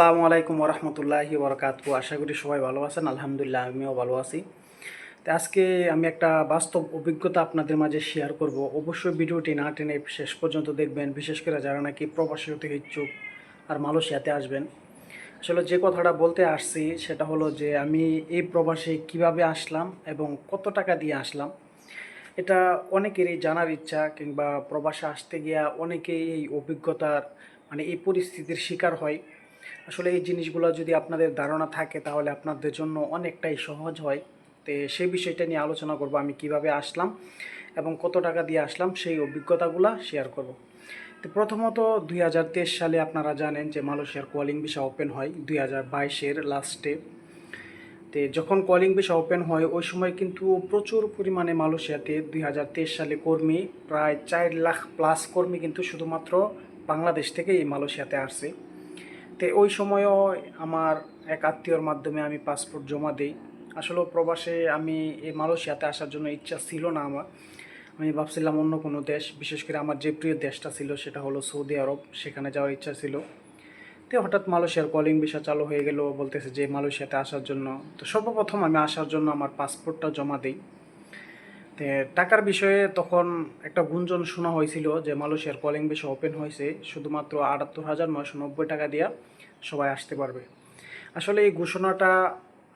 আসসালামু আলাইকুম রহমতুল্লাহি বরকাতু আশা করি সবাই ভালো আছেন, আলহামদুলিল্লাহ আমিও ভালো আছি। তো আজকে আমি একটা বাস্তব অভিজ্ঞতা আপনাদের মাঝে শেয়ার করব। অবশ্যই ভিডিওটি না টেনে শেষ পর্যন্ত দেখবেন, বিশেষ করে যারা নাকি প্রবাসী হতে ইচ্ছুক আর মালয়েশিয়াতে আসবেন। আসলে যে কথাটা বলতে আসছি সেটা হলো যে আমি এই প্রবাসে কীভাবে আসলাম এবং কত টাকা দিয়ে আসলাম, এটা অনেকেরই জানার ইচ্ছা কিংবা প্রবাসে আসতে গিয়া অনেকেই এই অভিজ্ঞতার মানে এই পরিস্থিতির শিকার হয়। আসলে এই জিনিসগুলো যদি আপনাদের ধারণা থাকে, তাহলে আপনাদের জন্য অনেকটাই সহজ হয়। তো সেই বিষয়টা নিয়ে আলোচনা করব, আমি কীভাবে আসলাম এবং কত টাকা দিয়ে আসলাম, সেই অভিজ্ঞতাগুলো শেয়ার করব। তো প্রথমত দুই হাজার তেইশ সালে আপনারা জানেন যে মালয়েশিয়ার কলিং ভিসা ওপেন হয় দুই হাজার বাইশের লাস্টে তো যখন কলিং ভিসা ওপেন হয়, ওই সময় কিন্তু প্রচুর পরিমাণে মালয়েশিয়াতে দুই হাজার তেইশ সালে কর্মী, প্রায় চার লাখ প্লাস কর্মী কিন্তু শুধুমাত্র বাংলাদেশ থেকে এই মালয়েশিয়াতে আসছে তো ওই সময়ও আমার এক আত্মীয়র মাধ্যমে আমি পাসপোর্ট জমা দিই। আসলে প্রবাসে আমি এই মালয়েশিয়াতে আসার জন্য ইচ্ছা ছিল না আমার। আমি ভাবছিলাম অন্য কোনো দেশ, বিশেষ করে আমার যে প্রিয় দেশটা ছিল সেটা হলো সৌদি আরব, সেখানে যাওয়ার ইচ্ছা ছিল। তো হঠাৎ মালয়েশিয়ার কলিং ভিসা চালু হয়ে গেল, বলতেছে যে মালয়েশিয়াতে আসার জন্য। তো সর্বপ্রথম আমি আসার জন্য আমার পাসপোর্টটা জমা দিই। টাকার বিষয়ে তখন একটা গুঞ্জন শোনা হয়েছিল যে মালয়েশিয়ার কলিং ভিসা ওপেন হয়েছে, শুধুমাত্র আটাত্তর হাজার নয়শো নব্বই টাকা দিয়া সবাই আসতে পারবে। আসলে এই ঘোষণাটা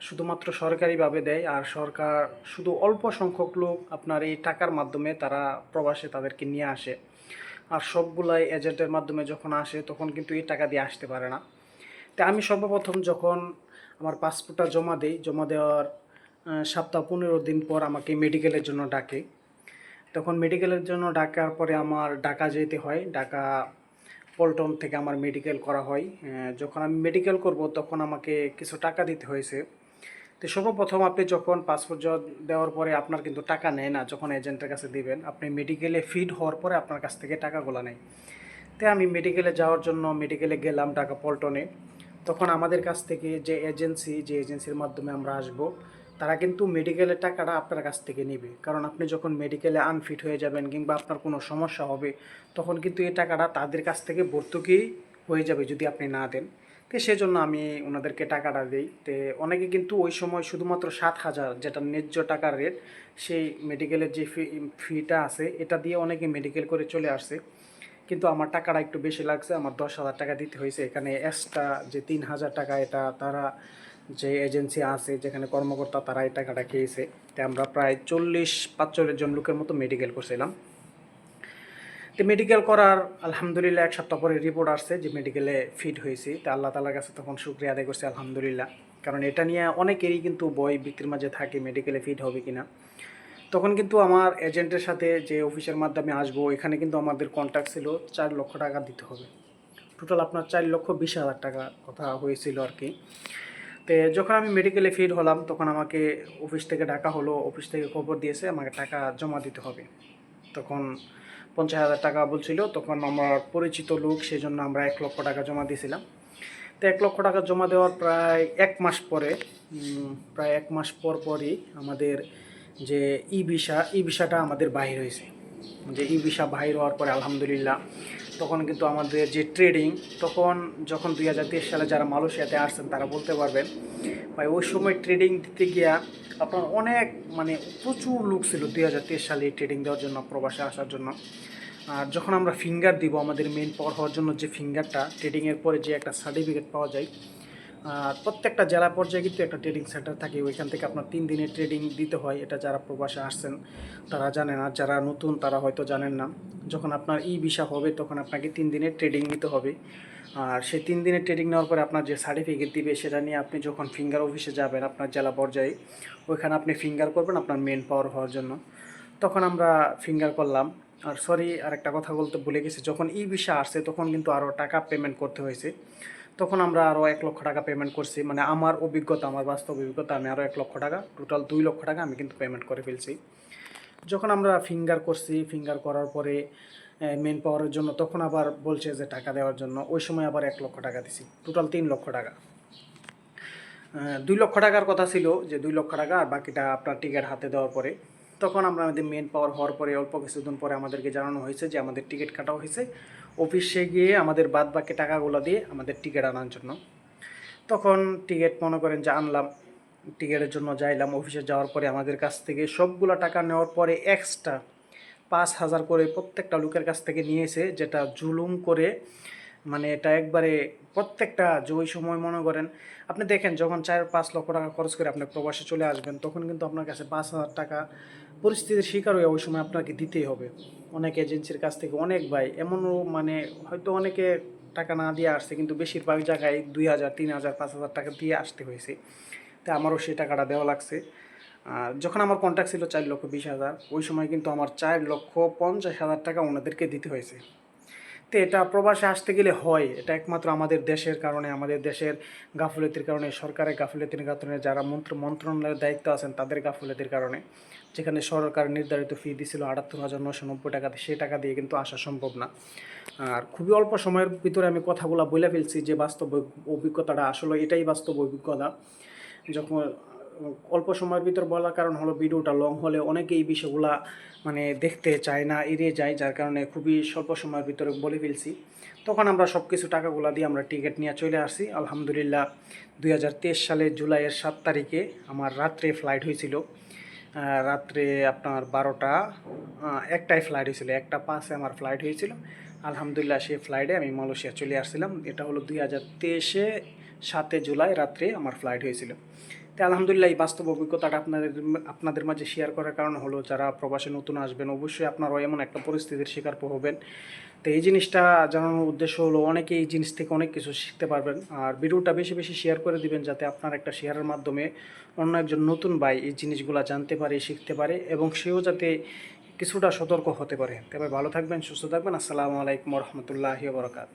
শুধুমাত্র সরকারিভাবে দেয়, আর সরকার শুধু অল্প সংখ্যক লোক আপনার এই টাকার মাধ্যমে তারা প্রবাসে তাদেরকে নিয়ে আসে। আর সবগুলাই এজেন্টের মাধ্যমে যখন আসে, তখন কিন্তু এই টাকা দিয়ে আসতে পারে না। তো আমি সর্বপ্রথম যখন আমার পাসপোর্টটা জমা দিই, জমা দেওয়ার সপ্তাহ পনেরো দিন পর আমাকে মেডিকেলের জন্য ডাকে। তখন মেডিকেলের জন্য ডাকার পরে আমার ঢাকা যেতে হয়। ঢাকা পল্টন থেকে আমার মেডিকেল করা হয়। যখন আমি মেডিকেল করব তখন আমাকে কিছু টাকা দিতে হয়েছে। তো সর্বপ্রথম আপনি যখন পাসপোর্ট দেওয়ার পরে আপনার কিন্তু টাকা নেয় না, যখন এজেন্টের কাছে দিবেন, আপনি মেডিকেলে ফিট হওয়ার পরে আপনার কাছ থেকে টাকাগুলো নেয়। তাই আমি মেডিকেলে যাওয়ার জন্য মেডিকেলে গেলাম ঢাকা পল্টনে। তখন আমাদের কাছ থেকে যে এজেন্সি যে এজেন্সির মাধ্যমে আমরা আসব তারা কিন্তু মেডিকেলের টাকাটা আপনার কাছ থেকে নেবে। কারণ আপনি যখন মেডিকেলে আনফিট হয়ে যাবেন কিংবা আপনার কোনো সমস্যা হবে, তখন কিন্তু এই টাকাটা তাদের কাছ থেকে ভর্তুকি হয়ে যাবে যদি আপনি না দেন। তো সেজন্য আমি ওনাদেরকে টাকাটা দিই। তো অনেকে কিন্তু ওই সময় শুধুমাত্র সাত হাজার যেটা ন্যায্য টাকার রেট সেই মেডিকেলের যে ফি ফিটা আছে, এটা দিয়ে অনেকে মেডিকেল করে চলে আসছে। কিন্তু আমার টাকাটা একটু বেশি লাগছে, আমার দশ হাজার টাকা দিতে হয়েছে। এখানে এক্সট্রা যে তিন হাজার টাকা এটা তারা যে এজেন্সি আছে, যেখানে কর্মকর্তা তারা এই টাকাটা খেয়েছে, তো আমরা প্রায় চল্লিশ পাঁচচল্লিশ জন লোকের মতো মেডিকেল করছিলাম। তো মেডিকেল করার আলহামদুলিল্লাহ এক সপ্তাহ পরে রিপোর্ট আসছে যে মেডিকেলে ফিট হয়েছি। তো আল্লাহ তালার কাছে তখন শুক্রিয়া আদায় করছি, আলহামদুলিল্লাহ। কারণ এটা নিয়ে অনেকেরই কিন্তু বই বিক্রির মাঝে থাকে মেডিকেলে ফিট হবে কিনা। তখন কিন্তু আমার এজেন্টের সাথে যে অফিসের মাধ্যমে আসব এখানে কিন্তু আমাদের কন্ট্যাক্ট ছিল চার লক্ষ টাকা দিতে হবে। টোটাল আপনার চার লক্ষ বিশ হাজার টাকা কথা হয়েছিল আর কি। তো যখন আমি মেডিকেলে ফিট হলাম, তখন আমাকে অফিস থেকে ডাকা হলো। অফিস থেকে খবর দিয়েছে, আমাকে টাকা জমা দিতে হবে। তখন পঞ্চাশ হাজার টাকা বলছিল, তখন আমার পরিচিত লোক সেই জন্য আমরা এক লক্ষ টাকা জমা দিয়েছিলাম। তো এক লক্ষ টাকা জমা দেওয়ার প্রায় এক মাস পরে প্রায় এক মাস পর পরই আমাদের যে ই ভিসা ই ভিসাটা আমাদের বাহির হয়েছে। যে ই ভিসা বাহির হওয়ার পরে আলহামদুলিল্লাহ, তখন কিন্তু আমাদের যে ট্রেডিং তখন যখন দুই হাজার তেইশ সালে যারা মালয়েশিয়াতে আসছেন তারা বলতে পারবেন, ভাই ওই সময় ট্রেডিং দিতে গিয়া আপনার অনেক মানে প্রচুর লোক ছিল দুই হাজার তেইশ সালে ট্রেডিং দেওয়ার জন্য, প্রবাসে আসার জন্য। আর যখন আমরা ফিঙ্গার দিব, আমাদের মেন পাওয়ার হওয়ার জন্য যে ফিঙ্গারটা ট্রেডিংয়ের পরে যে একটা সার্টিফিকেট পাওয়া যায় প্রত্যেকটা জেলা পর্যায়ে কিন্তু একটা ট্রেডিং সেন্টার থাকে। ওইখান থেকে আপনার তিন দিনের ট্রেডিং দিতে হয়। এটা যারা প্রবাসে আসছেন, তারা জানেন। আর যারা নতুন, তারা হয়তো জানেন না। যখন আপনার ই ভিসা হবে, তখন আপনাকে তিন দিনের ট্রেডিং নিতে হবে। আর সেই তিন দিনের ট্রেডিং নেওয়ার পরে আপনার যে সার্টিফিকেট দিবে, সেটা নিয়ে আপনি যখন ফিঙ্গার অফিসে যাবেন, আপনার জেলা পর্যায়ে, ওইখানে আপনি ফিঙ্গার করবেন আপনার মেন পাওয়ার হওয়ার জন্য। তখন আমরা ফিঙ্গার করলাম। আর সরি আর একটা কথা বলতে ভুলে গেছি। যখন ই ভিসা আসছে, তখন কিন্তু আরও টাকা পেমেন্ট করতে হয়েছে। তখন আমরা আরও এক লক্ষ টাকা পেমেন্ট করছি। মানে আমার অভিজ্ঞতা, আমার বাস্তব অভিজ্ঞতা, আমি আরও এক লক্ষ টাকা টোটাল দুই লক্ষ টাকা আমি কিন্তু পেমেন্ট করে ফেলছি। যখন আমরা ফিঙ্গার করছি ফিঙ্গার করার পরে মেন পাওয়ারের জন্য তখন আবার বলছে যে টাকা দেওয়ার জন্য, ওই সময় আবার এক লক্ষ টাকা দিছি। টোটাল তিন লক্ষ টাকা। দুই লক্ষ টাকার কথা ছিল যে দুই লক্ষ টাকা আর বাকিটা আপনার টিকিট হাতে দেওয়ার পরে। তখন আমরা আমাদের মেন পাওয়ার হওয়ার পরে, অল্প কিছুদিন পরে আমাদেরকে জানানো হয়েছে যে আমাদের টিকিট কাটা হয়েছে। অফিসে গিয়ে আমাদের বাদ বাকি টাকাগুলো দিয়ে আমাদের টিকিট আনার জন্য। তখন টিকিট মনে করেন যে আনলাম, টিকিটের জন্য যাইলাম, অফিসে যাওয়ার পরে আমাদের কাছ থেকে সবগুলো টাকা নেওয়ার পরে এক্সট্রা পাঁচ হাজার করে প্রত্যেকটা লোকের কাছ থেকে নিয়েছে, যেটা জুলুম করে মানে এটা একবারে প্রত্যেকটা যে ওই সময় মনে করেন, আপনি দেখেন যখন চার পাঁচ লক্ষ টাকা খরচ করে আপনি প্রবাসে চলে আসবেন, তখন কিন্তু আপনার কাছে পাঁচ হাজার টাকা পরিস্থিতির শিকার হয়ে ওই সময় আপনাকে দিতেই হবে। অনেক এজেন্সির কাছ থেকে অনেক ভাই, এমনও মানে হয়তো অনেকে টাকা না দিয়ে আসছে, কিন্তু বেশিরভাগ জায়গায় দুই হাজার, তিন হাজার, পাঁচ হাজার টাকা দিয়ে আসতে হয়েছে। তো আমারও সেই টাকাটা দেওয়া লাগছে। আর যখন আমার কন্ট্যাক্ট ছিল চার লক্ষ বিশ হাজার, ওই সময় কিন্তু আমার চার লক্ষ পঞ্চাশ হাজার টাকা ওনাদেরকে দিতে হয়েছে। তো এটা প্রবাসে আসতে গেলে হয়। এটা একমাত্র আমাদের দেশের কারণে, আমাদের দেশের গাফুলতির কারণে, সরকারের গাফুলতির কারণে, যারা মন্ত্র, মন্ত্রণালয়ের দায়িত্ব আছেন তাদের গাফুলতির কারণে। যেখানে সরকার নির্ধারিত ফি দিছিল আটাত্তর হাজার নশো নব্বই টাকা সেই টাকা দিয়ে কিন্তু আসা সম্ভব না। আর খুবই অল্প সময়ের ভিতরে আমি কথাগুলো বলে ফেলছি যে বাস্তব অভিজ্ঞতাটা আসলে এটাই বাস্তব অভিজ্ঞতা। যখন অল্প সময়ের ভিতর বলার কারণ হলো ভিডিওটা লং হলে অনেকে এই বিষয়গুলা মানে দেখতে চায় না, এড়িয়ে যায়, যার কারণে খুবই স্বল্প সময়ের ভিতরে বলে ফেলছি। তখন আমরা সব কিছু টাকাগুলো দিয়ে আমরা টিকিট নিয়ে চলে আসি আলহামদুলিল্লাহ, দুই হাজার তেইশ সালে জুলাইয়ের সাত তারিখে আমার রাত্রে ফ্লাইট হয়েছিল। রাত্রে আপনার বারোটা একটাই ফ্লাইট হয়েছিল, একটা পাঁচে আমার ফ্লাইট হয়েছিল। আলহামদুলিল্লাহ, সেই ফ্লাইটে আমি মালয়েশিয়া চলে আসছিলাম। এটা হলো দুই হাজার তেইশে সাতে জুলাই রাত্রে আমার ফ্লাইট হয়েছিল। তো আলহামদুলিল্লাহ এই বাস্তব অভিজ্ঞতাটা আপনাদের আপনাদের মাঝে শেয়ার করার কারণ হলো, যারা প্রবাসে নতুন আসবেন, অবশ্যই আপনারাও এমন একটা পরিস্থিতির শিকার হবেন। তো এই জিনিসটা জানানোর উদ্দেশ্য হলো অনেকে এই জিনিস থেকে অনেক কিছু শিখতে পারবেন। আর ভিডিওটা বেশি বেশি শেয়ার করে দিবেন যাতে আপনার একটা শেয়ারের মাধ্যমে অন্য একজন নতুন ভাই এই জিনিসগুলো জানতে পারে, শিখতে পারে এবং সেও যাতে কিছুটা সতর্ক হতে পারে। তবে ভালো থাকবেন, সুস্থ থাকবেন। আসসালামু আলাইকুম রহমতুল্লাহি বরকাত